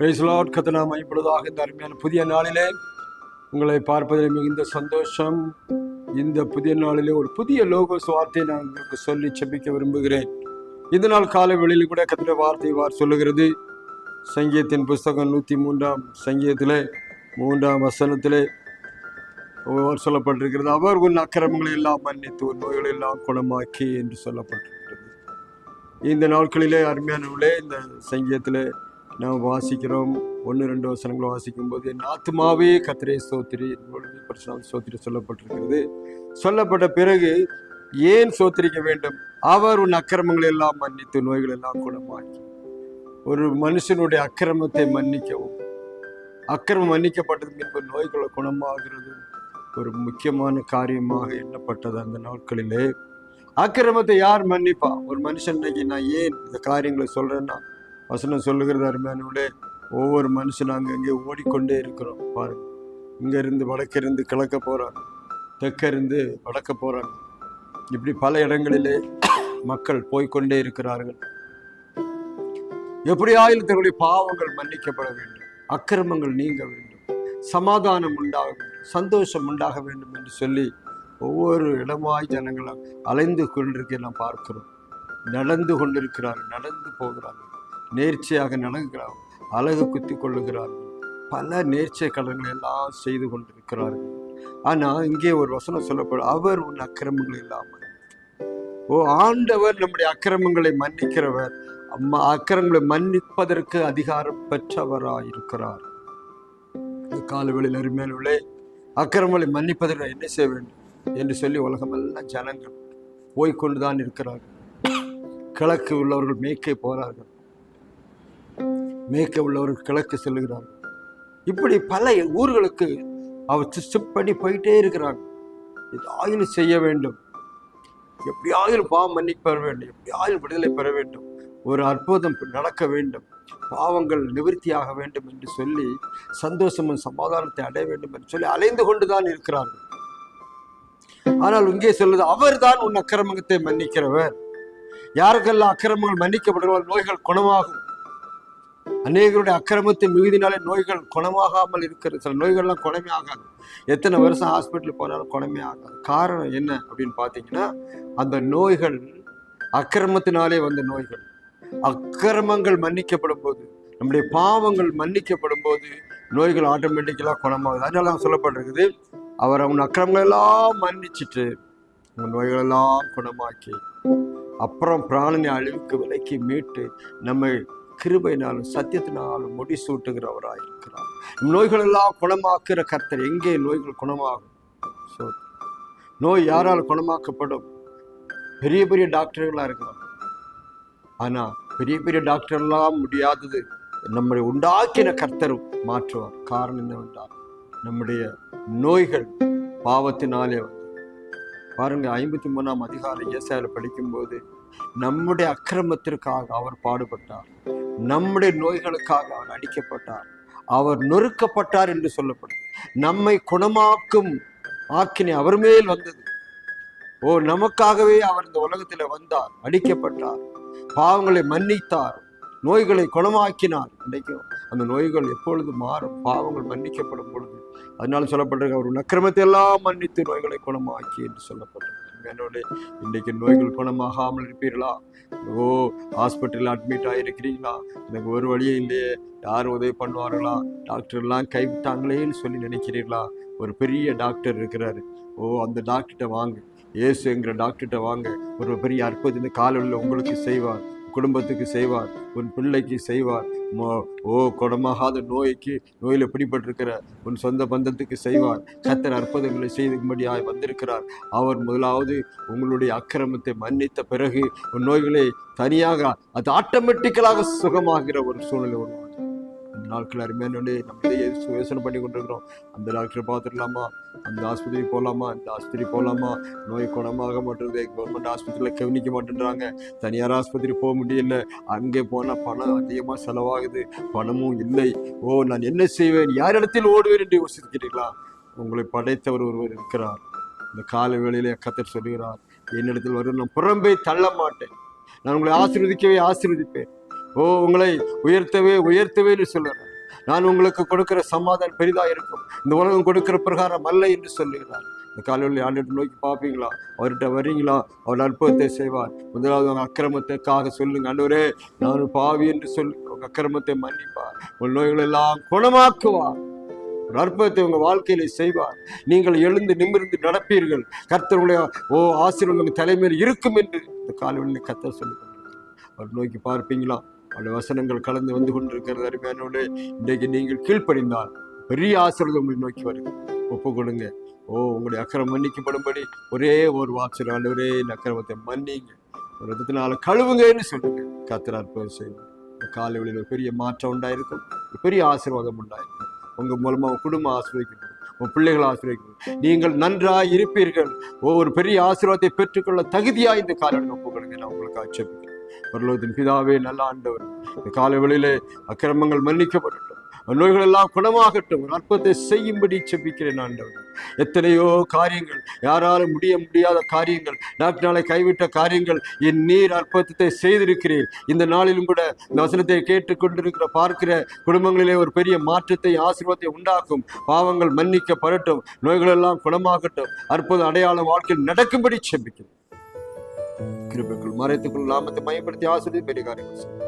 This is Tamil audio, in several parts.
பிரைஸ்லாட் கத்தனாம இப்பொழுதாக இந்த அருமையான புதிய நாளிலே உங்களை பார்ப்பதில் மிகுந்த சந்தோஷம். இந்த புதிய நாளிலே ஒரு புதிய லோகோஸ் வார்த்தையை நான் உங்களுக்கு சொல்லி செபிக்க விரும்புகிறேன். இந்த நாள் காலை வெளியில் கூட கத்திர வார்த்தை வார் சொல்லுகிறது. சங்கீதத்தின் புஸ்தகம் நூற்றி மூன்றாம் சங்கீதத்திலே மூன்றாம் வசனத்திலே அவர் சொல்லப்பட்டிருக்கிறது. அவர் உன் அக்கிரமங்களை எல்லாம் மன்னித்து உன் நோய்களை எல்லாம் குணமாக்கி என்று சொல்லப்பட்டிருக்கிறது. இந்த நாட்களிலே அருமையானவர்களே இந்த சங்கீதத்தில் நாம் வாசிக்கிறோம். ஒன்று ரெண்டு வசனங்களை வாசிக்கும் போது என் ஆத்மாவே கத்திரை சோத்திரி பரிசுநாம சோத்திரி சொல்லப்பட்டிருக்கிறது. சொல்லப்பட்ட பிறகு ஏன் சோத்திரிக்க வேண்டும்? அவர் உன் அக்கிரமங்களை எல்லாம் மன்னித்து நோய்கள் எல்லாம் குணமாக்கி. ஒரு மனுஷனுடைய அக்கிரமத்தை மன்னிக்கவும். அக்கிரமம் மன்னிக்கப்பட்டது பின்பு நோய்களை குணமாகிறது. ஒரு முக்கியமான காரியமாக எண்ணப்பட்டது அந்த நாட்களிலே. அக்கிரமத்தை யார் மன்னிப்பா? ஒரு மனுஷன் இன்னைக்கு நான் ஏன் இந்த காரியங்களை சொல்றேன்னா வசனம் சொல்லுகிறது அருமையானோட ஒவ்வொரு மனுஷனும் அங்கங்கே ஓடிக்கொண்டே இருக்கிறோம். பாருங்க. இங்கேருந்து வடக்கிருந்து கிழக்க போறாங்க தெற்கிருந்து வடக்க போறாங்க இப்படி பல இடங்களிலே மக்கள் போய்க்கொண்டே இருக்கிறார்கள். எப்படியாயிலும் தங்களுடைய பாவங்கள் மன்னிக்கப்பட வேண்டும். அக்கிரமங்கள் நீங்க வேண்டும். சமாதானம் உண்டாக வேண்டும். சந்தோஷம் உண்டாக வேண்டும் என்று சொல்லி ஒவ்வொரு இடமாய் ஜனங்களும் அலைந்து கொண்டிருக்க நாம் பார்க்கிறோம். நடந்து கொண்டிருக்கிறார்கள் நடந்து போகிறார்கள். நேர்ச்சியாக நடங்குகிறார். அழகு குத்தி கொள்ளுகிறார் பல நேர்ச்சிய கடன்களை எல்லாம் செய்து கொண்டிருக்கிறார்கள் ஆனால் இங்கே ஒரு வசனம் சொல்லப்படும். அவர் உன் அக்கிரமங்கள் இல்லாமல். ஓ ஆண்டவர் நம்முடைய அக்கிரமங்களை மன்னிக்கிறவர். அம்மா அக்கிரமங்களை மன்னிப்பதற்கு அதிகாரம் பெற்றவராயிருக்கிறார். இந்த காலவெளியில் உள்ளே அக்கிரமங்களை மன்னிப்பதற்கு என்ன செய்ய வேண்டும் என்று சொல்லி உலகமெல்லாம் ஜனங்கள் போய்கொண்டுதான் இருக்கிறார்கள். கிழக்கு உள்ளவர்கள் மேற்கே போகிறார்கள். மேய்க்க உள்ளவர்கள் கிழக்கு செல்கிறார் இப்படி பல ஊர்களுக்கு அவர் ஸ்டிப் பண்ணி போயிட்டே இருக்கிறாங்க ஏதாயிலும் செய்ய வேண்டும். எப்படியாயிலும் பாவம் மன்னிப்பு பெற வேண்டும்? எப்படியாயிலும் விடுதலை பெற வேண்டும்? ஒரு அற்புதம் நடக்க வேண்டும். பாவங்கள் நிவர்த்தியாக வேண்டும் என்று சொல்லி சந்தோஷமும் சமாதானத்தை அடைய வேண்டும் என்று சொல்லி அலைந்து கொண்டுதான் இருக்கிறார்கள். ஆனால் இங்கே சொல்லுது அவர்தான் உன் அக்கிரமத்தை மன்னிக்கிறவர். யாருக்கெல்லாம் அக்கிரமங்கள் மன்னிக்கப்படுகிறார் நோய்கள் குணமாகும். அநேகருடைய அக்கிரமத்தின் மிகுதினாலே நோய்கள் குணமாகாமல் இருக்கிறது. சில நோய்கள்லாம் குணமே ஆகாது. எத்தனை வருஷம் ஹாஸ்பிட்டல் போனாலும் குணமே ஆகாது. காரணம் என்ன அப்படின்னு பார்த்தீங்கன்னா அந்த நோய்கள் அக்கிரமத்தினாலே வந்த நோய்கள். அக்கிரமங்கள் மன்னிக்கப்படும் போது நம்முடைய பாவங்கள் மன்னிக்கப்படும் போது நோய்கள் ஆட்டோமேட்டிக்கலாக குணமாகுது. அதனால தான் சொல்லப்பட்டிருக்குது அவர் அவன் அக்கிரமங்கள் எல்லாம் மன்னிச்சிட்டு உன் நோய்களெல்லாம் குணமாக்கி அப்புறம் பிராணனை அழிவுக்கு விலைக்கு மீட்டு நம்மை கிருபையினாலும் சத்தியத்தினாலும் முடி சூட்டுகிறவராய் இருக்கிறார் நோய்கள் எல்லாம் குணமாக்குற கர்த்தர் எங்கே நோய்கள் குணமாகும்? ஸோ நோய் யாரால் குணமாக்கப்படும்? பெரிய பெரிய டாக்டர்களாக இருக்கலாம் ஆனால் பெரிய பெரிய டாக்டர்லாம் முடியாதது நம்மளை உண்டாக்கின கர்த்தர் மாற்றுவார். காரணம் என்னவென்றால் நம்முடைய நோய்கள் பாவத்தினாலே வந்து பாருங்க ஐம்பத்தி மூணாம் அதிகாரம் ஏசாயில படிக்கும்போது நம்முடைய அக்கிரமத்திற்காக அவர் பாடுபட்டார். நம்முடைய நோய்களுக்காக அவர் அடிக்கப்பட்டார். அவர் நொறுக்கப்பட்டார் என்று சொல்லப்படும் நம்மை குணமாக்கும் ஆக்கினை அவர் மேல் வந்தது. ஓ நமக்காகவே அவர் இந்த உலகத்தில் வந்தார் அடிக்கப்பட்டார் பாவங்களை மன்னித்தார் நோய்களை குணமாக்கினார். இன்றைக்கும் அந்த நோய்கள் எப்பொழுது மாறும்? பாவங்கள் மன்னிக்கப்படும் பொழுது. அதனால சொல்லப்பட்டிருக்கு அவர் நக்கிரமத்தை எல்லாம் மன்னித்து நோய்களை குணமாக்கி என்று சொல்லப்பட்டிருக்கு. என்னோட இன்றைக்கு நோய்கள் குணமாகாமல் இருப்பீர்களா? ஓ ஹாஸ்பிட்டலில் அட்மிட் ஆகிருக்கிறீங்களா எனக்கு ஒரு வழியே இல்லையே. யார் உதவி பண்ணுவார்களா? டாக்டர்லாம் கைவிட்டாங்களேன்னு சொல்லி நினைக்கிறீர்களா? ஒரு பெரிய டாக்டர் இருக்கிறாரு. ஓ அந்த டாக்டர்கிட்ட வாங்க. இயேசுங்கிற டாக்டர்கிட்ட வாங்க. ஒரு பெரிய அற்புதம் இந்த காலையில் உங்களுக்கு செய்வார். குடும்பத்துக்கு செய்வார் உன் பிள்ளைக்கு செய்வார். ஓ குணமாகாத நோய்க்கு நோயில் பிடிபட்டிருக்கிற உன் சொந்த பந்தத்துக்கு செய்வார். கத்தர் அற்புதங்களை செய்தும்படியாய் வந்திருக்கிறார். அவர் முதலாவது உங்களுடைய அக்கிரமத்தை மன்னித்த பிறகு உன் நோய்களை தனியாக அது ஆட்டோமேட்டிக்கலாக சுகமாகிற ஒரு சூழ்நிலை உருவாகும். நாட்கள் அருமையான நம்ம நம்மளே யோசனை பண்ணி கொண்டிருக்கிறோம். அந்த டாக்டரை பார்த்துடலாமா? அந்த ஆஸ்பத்திரி போகலாமா இந்த ஆஸ்பத்திரி போகலாமா நோய் குணமாக மாட்டேங்குது கவர்மெண்ட் ஆஸ்பத்திரியில் கவனிக்க மாட்டேன்றாங்க. தனியார் ஆஸ்பத்திரி போக முடியல. அங்கே போனால் பணம் அதிகமாக செலவாகுது. பணமும் இல்லை. ஓ நான் என்ன செய்வேன்? யாரிடத்தில் ஓடுவேன் என்று யோசிக்கிறீர்களா? உங்களை படைத்தவர் ஒருவர் இருக்கிறார். இந்த கால வேளையிலே கத்தர் சொல்கிறார் என்னிடத்தில் வரும் நான் புறம்பே தள்ள மாட்டேன். நான் உங்களை ஆசீர்வதிக்கவே ஆசீர்வதிப்பேன். ஓ உங்களை உயர்த்தவே உயர்த்தவேன்னு சொல்லுறேன் நான் உங்களுக்கு கொடுக்கிற சமாதானம் பெரிதாக இருக்கும். இந்த உலகம் கொடுக்கிற பிரகாரம் அல்ல என்று சொல்லுகிறார். இந்த காலையில் ஆண்டு நோக்கி பார்ப்பீங்களா? அவர்கிட்ட வர்றீங்களா? அவர் அற்புதத்தை செய்வார். முதலாவது உங்கள் அக்கிரமத்துக்காக சொல்லுங்க. ஆண்டவரே நான் பாவி என்று சொல்லி உங்க அக்கிரமத்தை மன்னிப்பார். உங்கள் நோய்கள் எல்லாம் குணமாக்குவார். ஒரு அற்புதத்தை உங்கள் வாழ்க்கையில செய்வார். நீங்கள் எழுந்து நிமிர்ந்து நடப்பீர்கள். கர்த்தருடைய ஓ ஆசிரியர் உங்கள் தலைமையில் இருக்கும் என்று இந்த காலையில் கர்த்தர் சொல்லி அவர் நோக்கி பார்ப்பீங்களா? பல வசனங்கள் கலந்து வந்து கொண்டிருக்கிறது அருமையானவர்களே. இன்றைக்கு நீங்கள் கீழ்ப்படிந்தால் பெரிய ஆசீர்வாதம் உங்களை நோக்கி வருது ஒப்புக்கொடுங்க ஓ உங்களுடைய அக்கிரம் மன்னிக்கப்படும்படி ஒரே ஒரு வாட்சர் ஆண்டவரே இந்த அக்கிரமத்தை மன்னிங்க. ஒரு விதத்தினால கழுவுங்கன்னு சொல்லுங்க கத்திரார் அற்புதம் செய்வார். காலை வழியில் ஒரு பெரிய மாற்றம் உண்டாயிருக்கும். ஒரு பெரிய ஆசீர்வாதம் உண்டாயிருக்கும். உங்கள் மூலமாக உங்கள் குடும்பம் ஆசீர்வதிக்கப்படும் உங்கள் பிள்ளைகள் ஆசீர்வதிக்கப்படும் நீங்கள் நன்றாக இருப்பீர்கள். ஒவ்வொரு பெரிய ஆசீர்வாதத்தை பெற்றுக்கொள்ள தகுதியாக இந்த காலையில் ஒப்புக்கொடுங்க நான் உங்களுக்கு ஆட்சேபம் பரலோகத்தின் பிதாவே நல்ல ஆண்டவர் இந்த காலை வேளையிலே அக்கிரமங்கள் மன்னிக்கப்படட்டும். நோய்கள் எல்லாம் குணமாகட்டும். ஒரு அற்புதத்தை செய்யும்படி செப்பிக்கிறேன் ஆண்டவர். எத்தனையோ காரியங்கள் யாராலும் முடிய முடியாத காரியங்கள் டாக்டராலை கைவிட்ட காரியங்கள் என் நீர் அற்புதத்தை செய்திருக்கிறேன் இந்த நாளிலும் கூட இந்த வசனத்தை கேட்டுக்கொண்டிருக்கிற பார்க்கிற குடும்பங்களிலே ஒரு பெரிய மாற்றத்தை ஆசீர்வாதத்தை உண்டாக்கும். பாவங்கள் மன்னிக்கப்படட்டும். நோய்கள் எல்லாம் குணமாகட்டும். அற்புத அடையாள வாழ்க்கையில் நடக்கும்படி செப்பிக்கிறேன் கிருபைக்குள் மறைத்துக்குள் நாமத்தை மையப்படுத்தி ஆசிரியர் பெரிய காரியங்கள்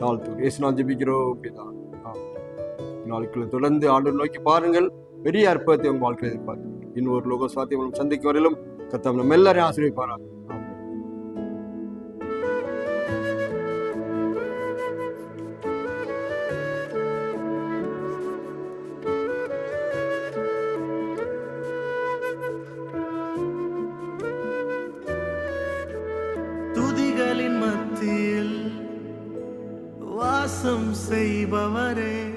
தாழ்த்து இயேசுநாள் ஜபிக்கிறோம் பிதா. நாளுக்குள்ள தொடர்ந்து ஆண்டு நோக்கி பாருங்கள். பெரிய அற்புதத்தை உங்கள் வாழ்க்கையில் எதிர்பார்த்து இன்னொரு லோக சாத்தியம் சந்திக்கும் வரையிலும் கத்தம் நம்ம எல்லாரையும் ஆசிரியப்பாரா வாசம் செய்பவரே.